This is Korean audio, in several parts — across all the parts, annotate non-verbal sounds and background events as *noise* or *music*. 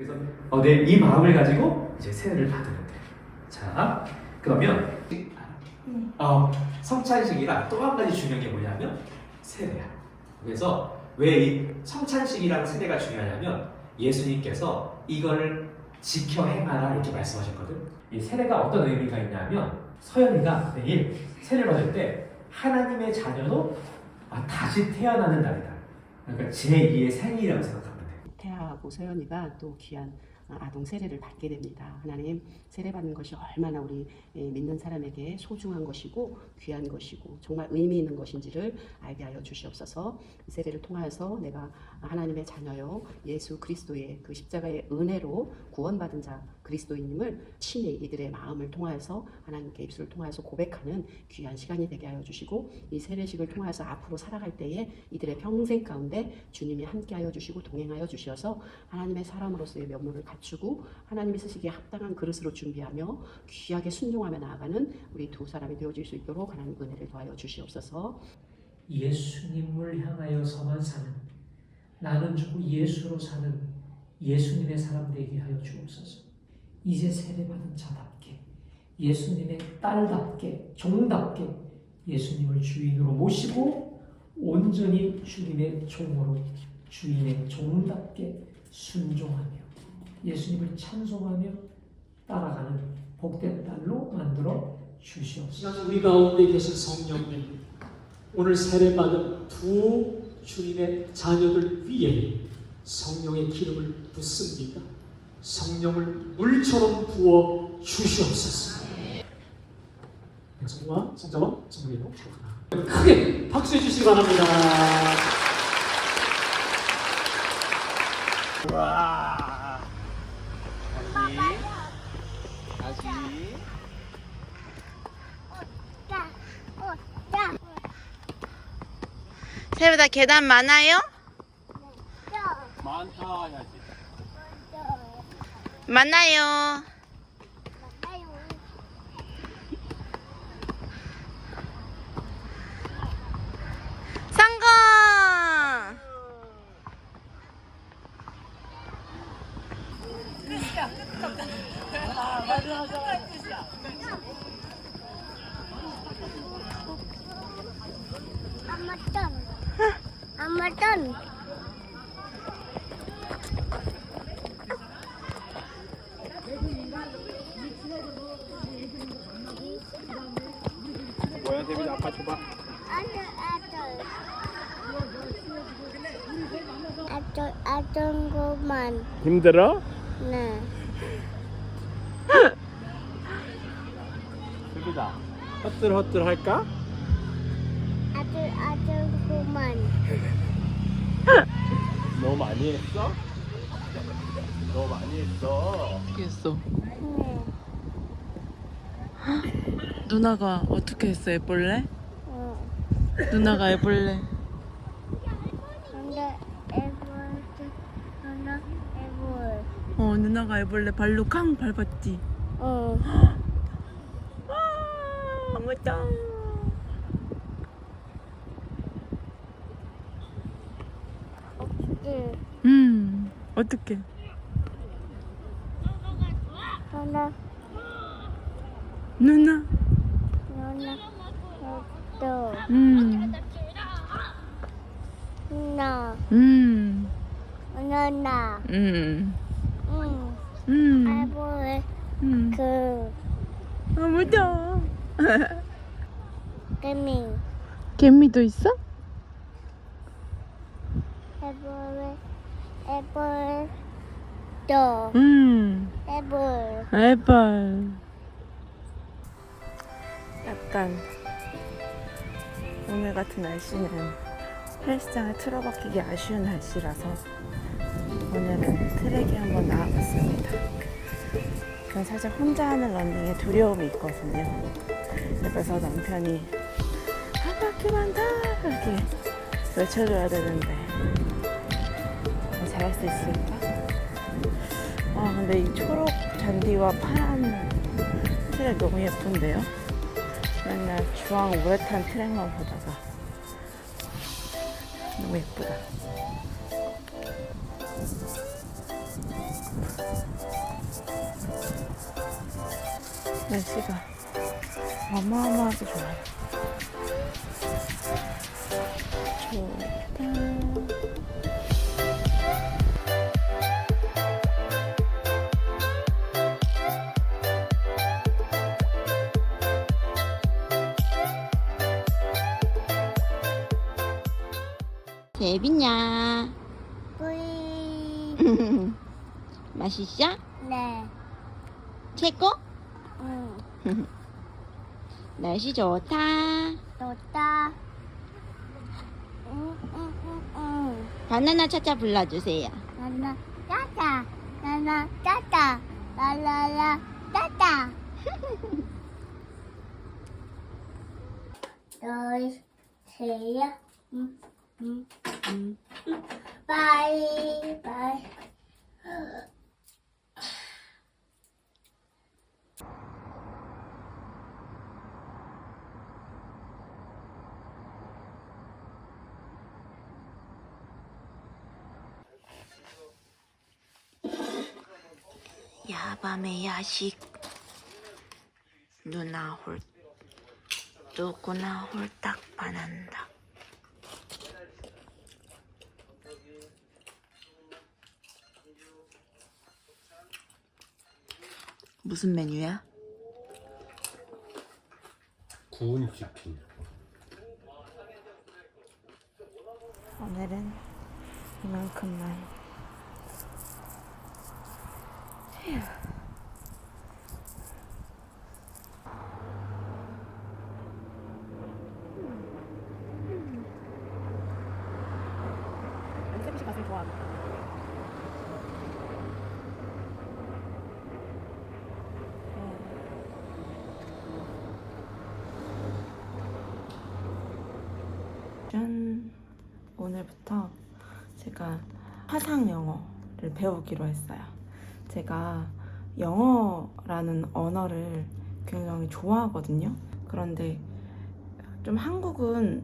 그래서 어, 내 이 마음을 가지고 이제 세례를 받으면 돼. 자, 그러면 어, 성찬식이랑 또 한 가지 중요한 게 뭐냐면 세례야. 그래서 왜 이 성찬식이랑 세례가 중요하냐면 예수님께서 이거를 지켜 행하라 이렇게 말씀하셨거든. 이 세례가 어떤 의미가 있냐면 서연이가 내일 세례를 받을 때 하나님의 자녀로 아, 다시 태어나는 날이다. 그러니까 제2의 생일이라고 생각하면 돼. 서연이가 또 귀한 아동 세례를 받게 됩니다. 하나님 세례 받는 것이 얼마나 우리 예, 믿는 사람에게 소중한 것이고 귀한 것이고 정말 의미 있는 것인지를 알게 하여 주시옵소서. 이 세례를 통하여서 내가 하나님의 자녀요 예수 그리스도의 그 십자가의 은혜로 구원받은 자 그리스도인임을 친히 이들의 마음을 통하여서 하나님께 입술을 통하여서 고백하는 귀한 시간이 되게 하여 주시고 이 세례식을 통하여서 앞으로 살아갈 때에 이들의 평생 가운데 주님이 함께 하여 주시고 동행하여 주셔서 하나님의 사람으로서의 면모를 갖추고 하나님이 쓰시기에 합당한 그릇으로 준비하며 귀하게 순종하며 나아가는 우리 두 사람이 되어질 수 있도록 하나님 은혜를 더하여 주시옵소서. 예수님을 향하여 서만 사는 나는 주고 예수로 사는 예수님의 사람 되게 하여 주옵소서. 이제 세례받은 자답게 예수님의 딸답게 종답게 예수님을 주인으로 모시고 온전히 주님의 종으로 주인의 종답게 순종하며 예수님을 찬송하며 따라가는 복된 딸로 만들어 주시옵소서. 우리 가운데 계신 성령님 오늘 세례받은 두 주님의 자녀들 위에 성령의 기름을 붓습니다. 성령을 물처럼 부어 주시옵소서. 성령아, 성자와 성령이로. 크게 박수해 주시기 바랍니다. 세보다 계단 많아요? 많다 해야지. 많아요. 성공! 엄마 떤. 떤. 뭐야, 데뷔 아빠 줘봐. 아들 아들. 아들 아들 것만. 힘들어? 네. 데뷔다. 헛들 헛들 할까? 아들 아들 것만. 너무 많이 했어? 너무 많이 했어. 했어. 네. 누나가 어떻게 했어, 애벌레? 어. 누나가 애벌레. 근데 애벌 하나 애벌. 어, 누나가 애벌레 발로 캉 밟았지. 어. 아, 멋져. 네. 음, 어떡해. 하나. 누나. 하나. 또. 음, 하나. 음, 하나. 음, 응. 음, 애벌 음. 그. 아, 멋져. *laughs* 개미. 개미도 있어? 애벌 애벌 또 음, 애벌 애벌. 약간 오늘 같은 날씨는 헬스장에 틀어박히기 아쉬운 날씨라서 오늘은 트랙에 한번 나와봤습니다. 살짝 혼자 하는 런닝에 두려움이 있거든요. 그래서 남편이 한 바퀴만 더 이렇게 외쳐줘야 되는데 잘할 수 있을까? 아 근데 이 초록 잔디와 파란 트랙 너무 예쁜데요? 맨날 주황 우레탄 트랙만 보다가 너무 예쁘다. 날씨가 어마어마하게 좋아요. 재밌냐? 뿌이. *laughs* 맛있어? 네. 최고? 응. *laughs* 날씨 좋다. 좋다. 응, 응, 응, 응. 바나나 차차 불러주세요. 나나 따따. 나나 따따. 라라라 따따. 너희 세야. 응, 응, 응. 바이, 바이. 야밤의 야식. 누나 홀, 누구나 홀딱 반한다. 무슨 메뉴야? 구운 치킨. 오늘은 이만큼만. 연세 씨 가슴 좋아하고. 짠! 오늘부터 제가 화상 배우기로 했어요. 제가 영어라는 언어를 굉장히 좋아하거든요. 그런데 좀 한국은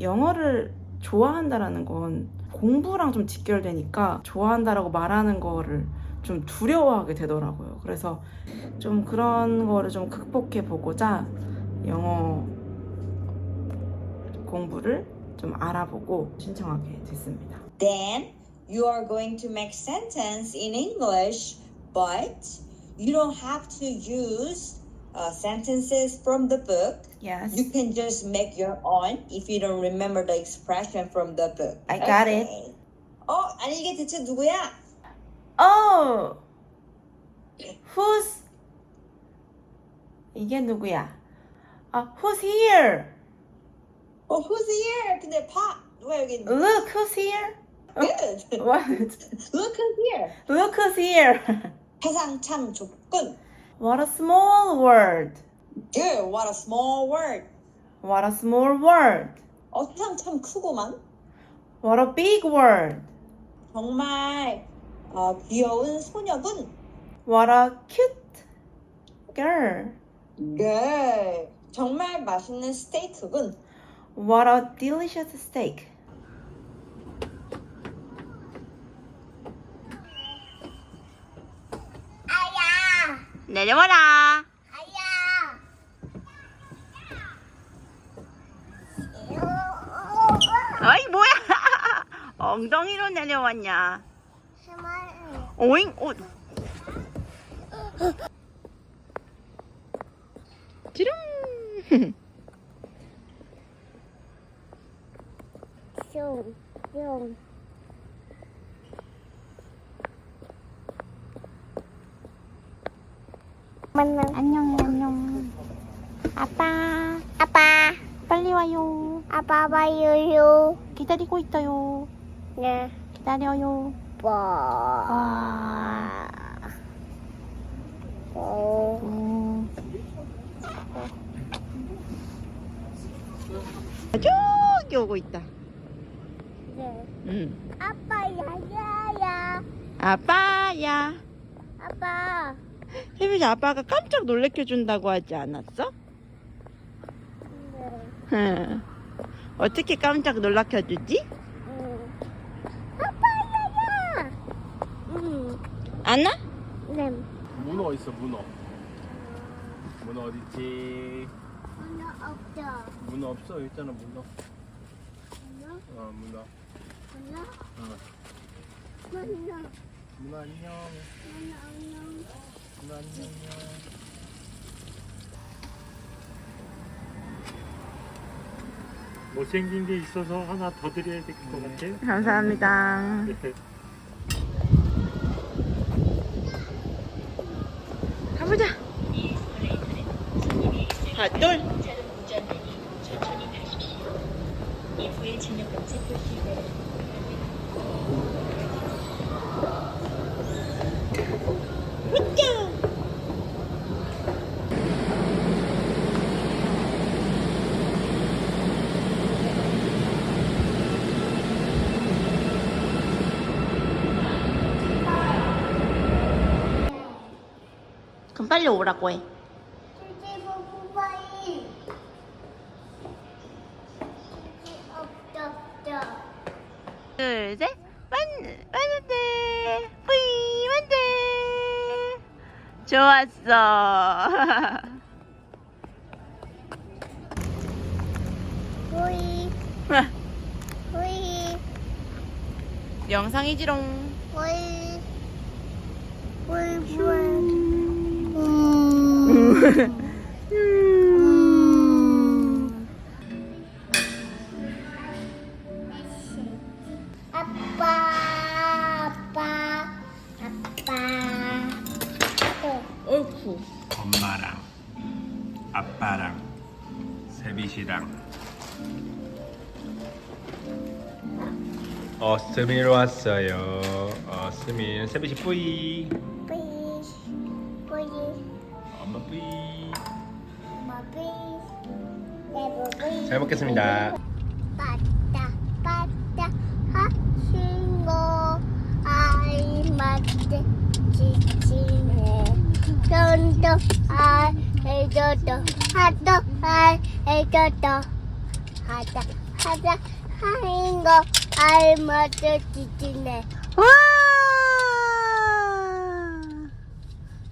영어를 좋아한다라는 건 공부랑 좀 직결되니까 좋아한다라고 말하는 거를 좀 두려워하게 되더라고요. 그래서 좀 그런 거를 좀 극복해 보고자 영어 공부를 좀 알아보고 신청하게 됐습니다. Then you are going to make sentence in English, but you don't have to use uh, sentences from the book. Yes. You can just make your own if you don't remember the expression from the book. I got it. Okay. 어, 아니 이게 대체 누구야? Oh, who's 이게 누구야? 아, who's here? 어, who's here? 근데 봐. 누가 여기 있는? Look, who's here? Good. *laughs* What? Look who's here. Look, who's here? 세상 참 좁군. What a small world. Good. What a small word. What a small world. 어, 세상 참 크구만. What a big world. 정말 어, 귀여운 소녀군. What a cute girl. 네, 정말 맛있는 스테이크군. What a delicious steak. 내려와라. 아야. 어이 뭐야? *laughs* 엉덩이로 내려왔냐? 오잉 오. 지름. 숑. 숑. 만나. 안녕 안녕. 아빠 아빠. 빨리 와요. 아빠 봐요요. 기다리고 있어요. 네. 기다려요. 빠. 와. 어. 음. 저기 오고 있다. 네. 응. 아빠 야야야. 아빠야. 아빠. 혜빈이 아빠가 깜짝 놀래켜 준다고 하지 않았어? 네. 응. 어떻게 깜짝 놀라켜 주지? 응. 아빠 야야. 응. 안나? 네. 문어 있어 문어. 문어 어딨지? 문어 없어. 문어 없어 있잖아 문어 문어? 어 문어 문어? 어. 문어. 문어 안녕 문어 안녕. 못생긴 게 있어서 하나 더 드려야 될 것 같아요. 감사합니다. 가보자. 밭돌. 그럼 빨리 오라고 해. 둘, 셋. 뿌이. 좋았어. *laughs* 보이. 보이. 영상이지롱. 보이. 보이 보이. 음. 아빠 아빠 아빠 또 어이쿠. 엄마랑 아빠랑 세빈씨랑 어 스미로 왔어요 어 뿌이 뿌이 뿌이 잘 먹겠습니다. 빠따 빠따 하신고 알맞게 지치네. 편도 알 해줘도 하도 알 해줘도. 하다 하다 하는 거 알맞게 지치네. 와!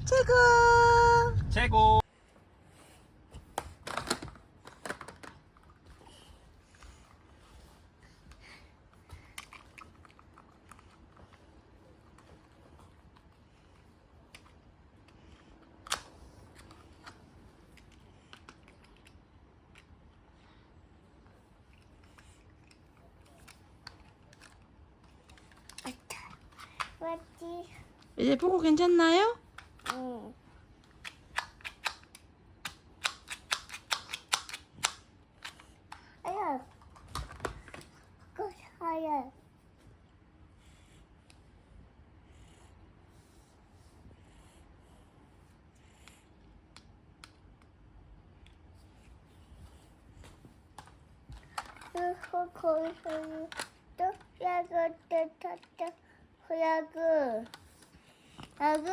최고! 최고 맞지? 이제 보고 괜찮나요? 응. 아야, 그 사야. 그리고 거기서 또 야구 또 탔다. 야구. 야구?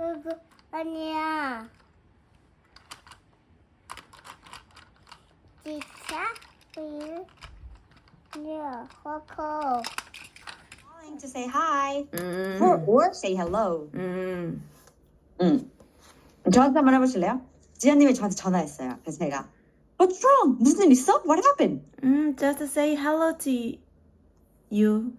야구 아니야. 지차? 일. 야, 화커. Calling to say hi 음. or, or say hello. 음. 응. 저한테 한번 해보실래요? 지아님이 저한테 전화했어요. 그래서 제가 What's wrong? 무슨 일 있어? What happened? 음, just say hello to you.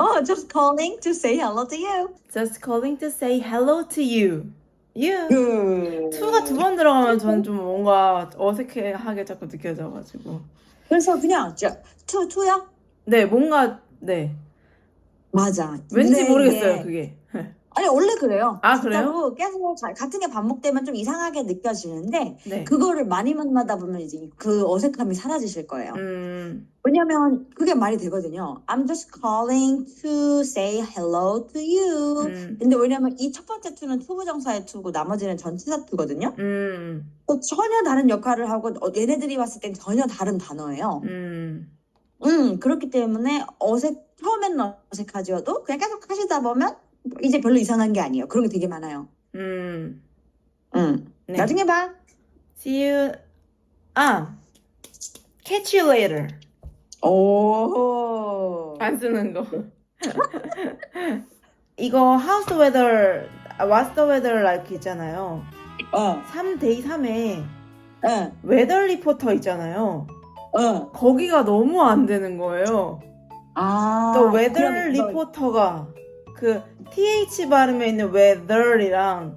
Oh, just calling to say hello to you. Just calling to say hello to you. You. 그... 투가 두 번 들어가면 전좀 뭔가 어색해하게 자꾸 느껴져가지고. 그래서 그냥 저, 투, 투요? 네, 뭔가 네. 맞아. 왠지 근데 모르겠어요, 이게- 그게. 아니 원래 그래요. 아, 진짜로 계속 자- 같은 게 반복되면 좀 이상하게 느껴지는데 네. 그거를 많이 만나다 보면 이제 그 어색함이 사라지실 거예요. 음. 왜냐면 그게 말이 되거든요. I'm just calling to say hello to you. 음. 근데 왜냐면 이 첫 번째 투는 투부정사의 투고 나머지는 전치사 투거든요. 음. 또 전혀 다른 역할을 하고 어, 얘네들이 봤을 땐 전혀 다른 단어예요. 음. 음, 그렇기 때문에 어색 처음에는 어색하지도 그냥 계속 하시다 보면 이제 별로 이상한 게 아니에요. 그런 게 되게 많아요. 음. 음. 네. 나중에 봐. See you. 아. Catch you later. 오. 안 쓰는 거. 이거 How's the weather? What's the weather like 있잖아요. 어, 3데이 3에 어, 웨더 리포터 있잖아요. 어. 거기가 너무 안 되는 거예요. 아. 또 웨더 그럼 리포터가 그 th 발음에 있는 웨더이랑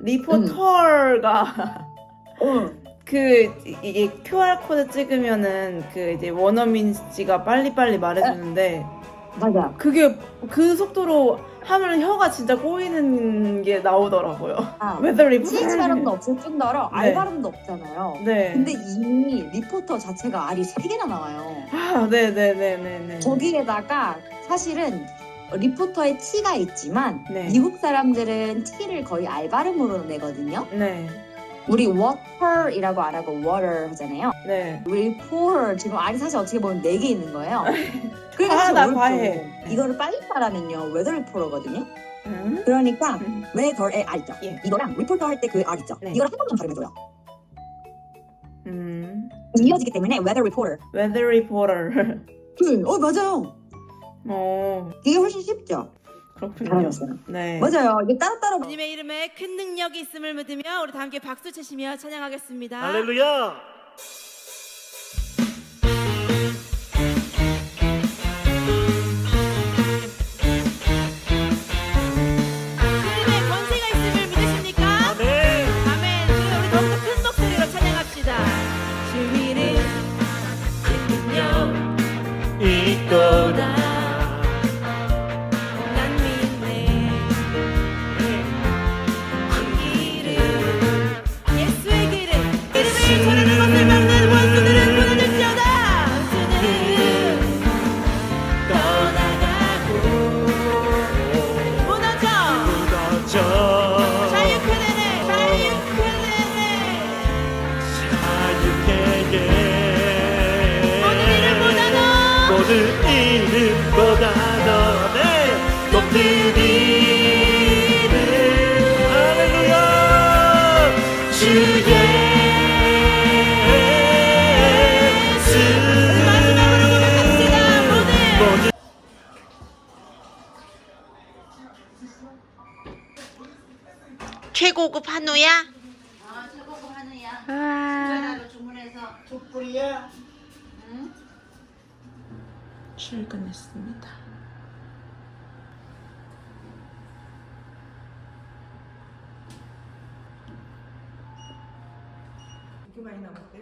리포터가 어. 그 이게 QR 코드 찍으면은 그 이제 원어민 씨가 빨리빨리 말해주는데 맞아. 그게 그 속도로 하면 혀가 진짜 꼬이는 게 나오더라고요. 아, 리포터. CH 발음도 없을 뿐더러 네. R 발음도 없잖아요. 네. 근데 이 리포터 자체가 R이 세 개나 나와요. 아, 네 네 네 네 네. 거기에다가 사실은 리포터에 T가 있지만 네. 미국 사람들은 T를 거의 발음으로 내거든요. 네. 우리 water이라고 안 하고 water 하잖아요. 네. pour 지금 R이 사실 어떻게 보면 네 개 있는 거예요. 아, 그래서 나 과해. 이거를 빨리 말하면요 weather reporter거든요. 음? 그러니까 음. weather의 R 있죠. 예. 이거랑 reporter 할 때그 R 있죠. 네. 이거랑 한 번만 발음해줘요. 음. 이어지기 때문에 weather reporter. 웨더 리포터. 그, 어 맞아요. 어, 이게 훨씬 쉽죠. 그렇군요. 잘하셨어요. 네. 맞아요. 이게 따로따로 주님의 이름에 큰 능력이 있음을 믿으며 우리 다 함께 박수 치시며 찬양하겠습니다. 할렐루야. 최고급 한우야? 출근했습니다. 이게 많이 남았대.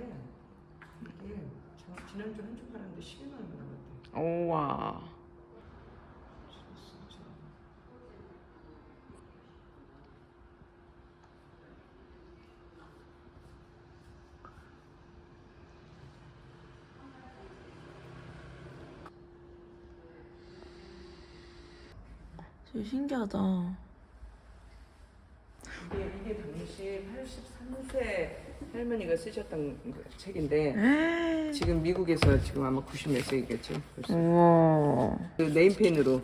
이게 저 지난주 한주 팔았는데 12만 원 남았대. 오와. 되게 신기하다. 이게, 이게 당시 83세 할머니가 쓰셨던 그 책인데. 지금 미국에서 지금 아마 90몇 세이겠죠. 벌써. 우와. 그 네임펜으로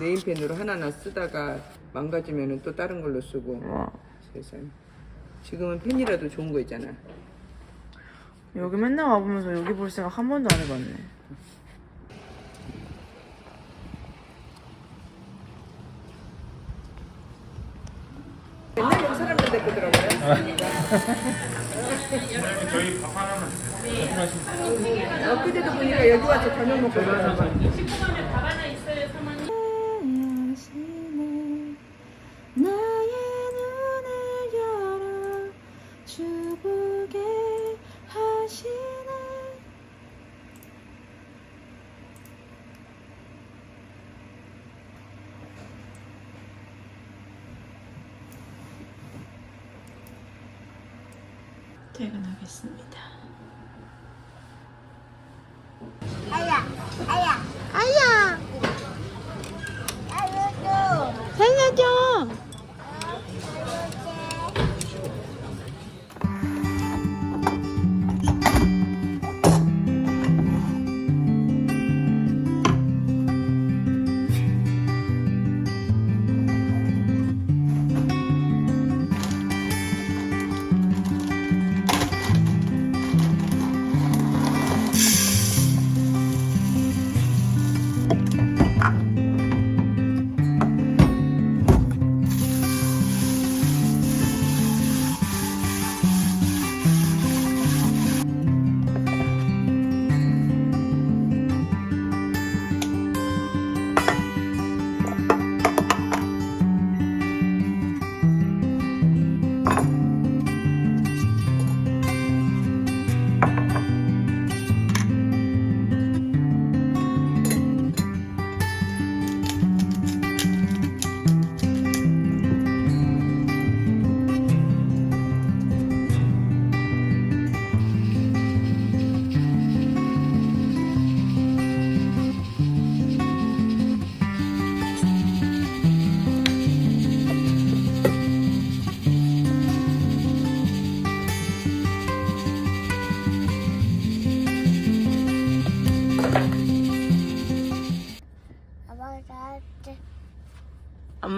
네임펜으로 하나하나 쓰다가 망가지면은 또 다른 걸로 쓰고 우와. 세상. 지금은 펜이라도 좋은 거 있잖아. 여기 맨날 와보면서 여기 볼 생각 한 번도 안 해봤네. 맨날 여기 사람들 데리고 들어가요. 엊그 보니까 여기 와서 저녁 먹고 하시네 퇴근하겠습니다.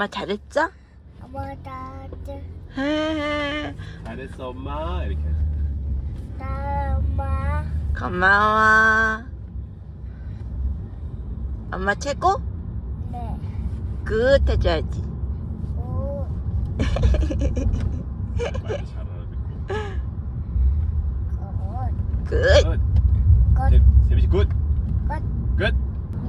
엄마 잘했죠? 뭐다 헤헤. 잘했어 엄마 이렇게 나 엄마 고마워. 엄마 최고? 네 굿 해줘야지. 오 *laughs* 아듣고 굿. 굿. 세- 세빈 씨굿 굿. 굿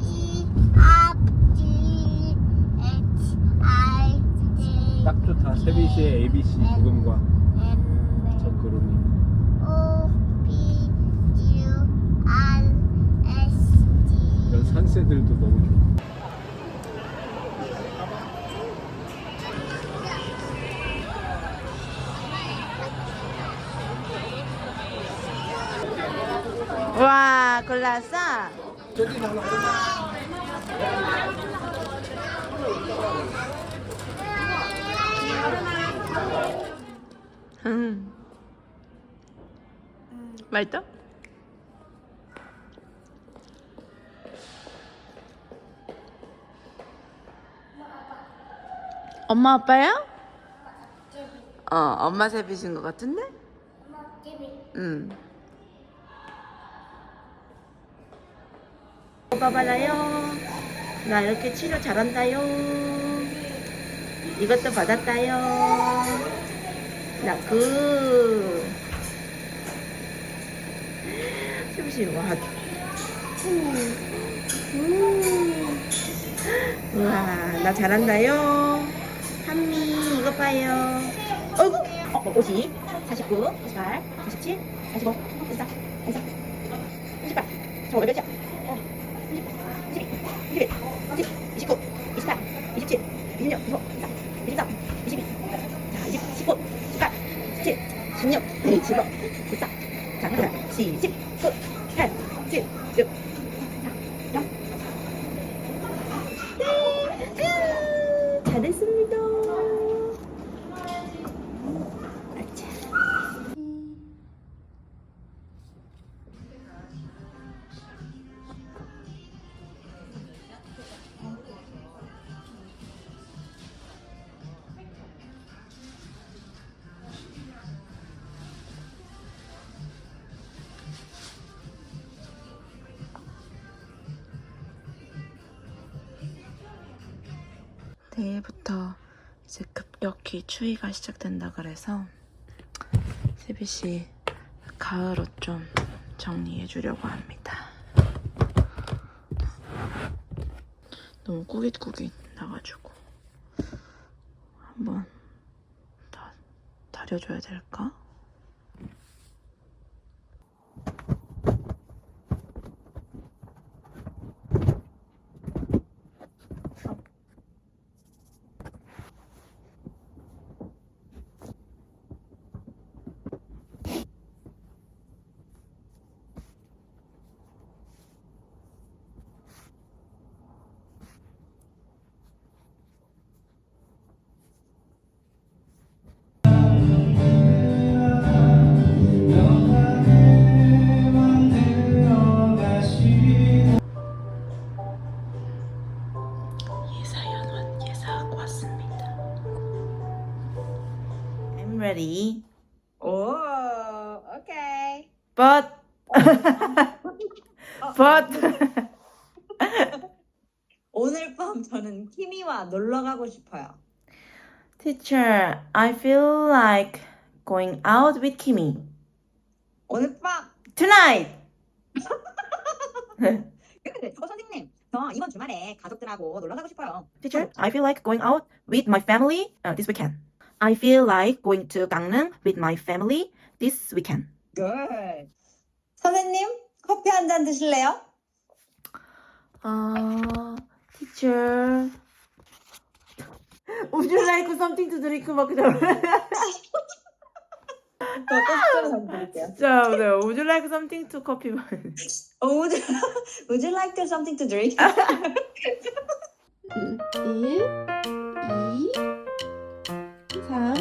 E F G H I J 딱 좋다 세빈 씨의 ABC 부금과 M 접그룹이. O P Q R S T 이런 산새들도 너무 좋아. 와, 골랐어? 음. 맛있다? 엄마 아빠야? 어, 엄마 세비신 것 같은데? 응. 오빠 받아요. 나 이렇게 치료 잘한다요. 이것도 받았다요. 나 그. 잠시 와. 음. 우와, 나 잘한다요. 한미, 이거 봐요. 어이구! 어, 50, 49, 48, 47, 45, 44, 44, 28. 저 오늘 몇이야? 知道，知道，咱们是起劲。 급격히 추위가 시작된다 그래서 세비 씨 가을 옷 좀 정리해 주려고 합니다. 너무 꾸깃꾸깃 나가지고 한번 다 다려줘야 될까? I'm ready. 오, 오케이. But but 오늘 밤 저는 키미와 놀러 가고 싶어요. teacher, I feel like going out with Kimmy 오늘 밤. tonight. 근데 어 선생님, 저 이번 주말에 가족들하고 놀러 가고 싶어요. Teacher, I feel like going out with my family uh, this weekend. I feel like going to 강릉 with my family this weekend. Good. 선생님, 커피 한 잔 드실래요? Uh, teacher, would you like something to drink? 막 그냥 저 커피 좀 드릴게요. 진짜 네. Would you like something to coffee? Oh, would, you, would you like to something to drink? 1, 2, 糖